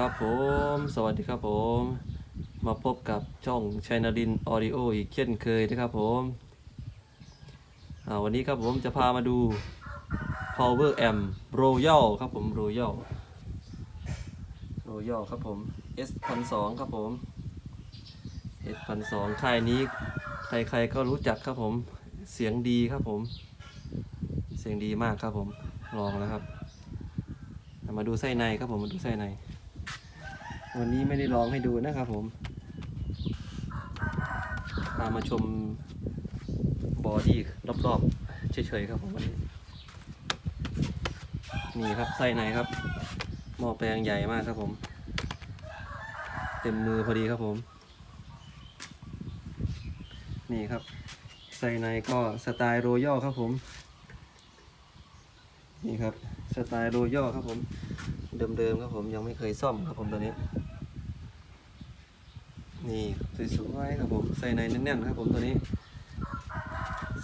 ครับผม สวัสดีครับผม มาพบกับช่องชัยนรินออดิโออีกเช่นเคยนะครับผมอ่าวันนี้ครับผมจะพามาดู power amp royal ครับผม royal royal ครับผม s 1 2 0ครับผม s 1 2 0ค่ายนี้ใครๆก็รู้จักครับผม เสียงดีครับผม เสียงดีมากครับผม ลองแล้วครับ มาดูไส้ในครับผม มาดูไส้ใน วันนี้ไม่ได้ลองให้ดูนะครับผมพามาชมบอดี้รอบๆเฉยๆครับผมวันนี้นี่ครับไส้ในครับหม้อแปลงใหญ่มากครับผม เต็มมือพอดีครับผม นี่ครับไส้ในก็สไตล์โรยัลครับผม นี่ครับสไตล์โรยัลครับผม เดิมๆครับผมยังไม่เคยซ่อมครับผมตัวนี้ สวยๆครับผมใส่ในแน่นๆครับผมตัวนี้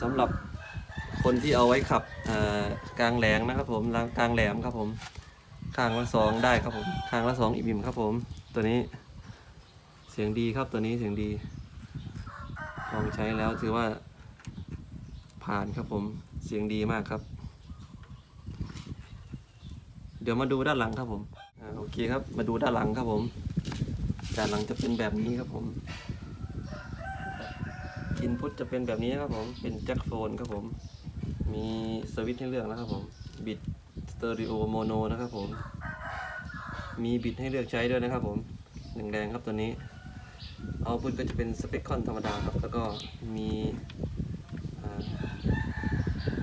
สำหรับคนที่เอาไว้ขับกลางแหลงนะครับผมกลางแหลมครับผมข้างละสองได้ครับผมข้างละสองอิ่มครับผม ตัวนี้เสียงดีครับตัวนี้เสียงดีลองใช้แล้วถือว่าผ่านครับผมเสียงดีมากครับ เดี๋ยวมาดูด้านหลังครับผมอโอเคครับมาดูด้านหลังครับผม ด้านหลังจะเป็นแบบนี้ครับผม อินพุตจะเป็นแบบนี้ครับผม เป็นแจ็คโฟนครับผม มีสวิตช์ให้เลือกนะครับผม บิดสเตอริโอโมโนนะครับผม มีบิดให้เลือกใช้ด้วยนะครับผมหนึ่งแรงครับตัวนี้ เอาพุตก็จะเป็นสเปคคอนธรรมดาครับ แล้วก็มี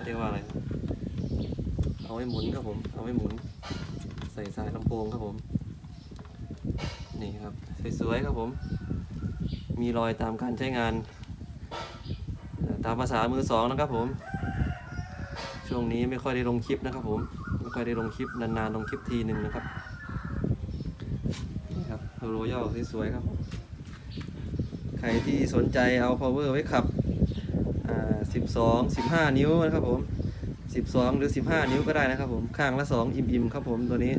เรียกว่าอะไร เอาไว้หมุนครับผม เอาไว้หมุน ใส่สายลำโพงครับผม นี่ครับสวยๆครับผม มีรอยตามการใช้งาน ตามภาษามือสองนะครับผม ช่วงนี้ไม่ค่อยได้ลงคลิปนะครับ ผมไม่ค่อยได้ลงคลิปนานๆลงคลิปทีหนึ่งนะครับนี่ครับโรยัลสวยๆครับ ใครที่สนใจเอา power ไว้ขับ12 15 นิ้วนะครับผม 12 หรือ 15 นิ้วก็ได้นะครับผม ข้างละ 2 อิ่มๆ ครับผมตัวนี้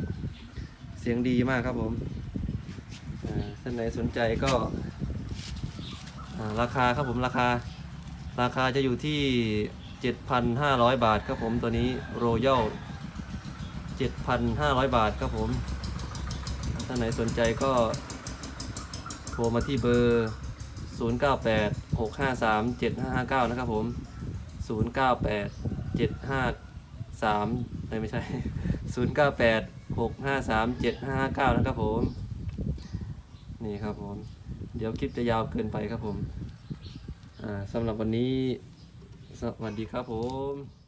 เสียงดีมากครับผม ท่านไหนสนใจก็ราคาครับผมราคา ราคาจะอยู่ที่ 7,500 บาทครับผมตัวนี้ Royal 7,500 บาทครับผมท่านไหนสนใจก็โทรมาที่เบอร์ 098 653 7559 นะครับผม 098 753ไม่ใช่ 098 653 7559 นะครับผม นี่ครับผม เดี๋ยวคลิปจะยาวเกินไปครับผม อ่าสำหรับวันนี้ สวัสดีครับผม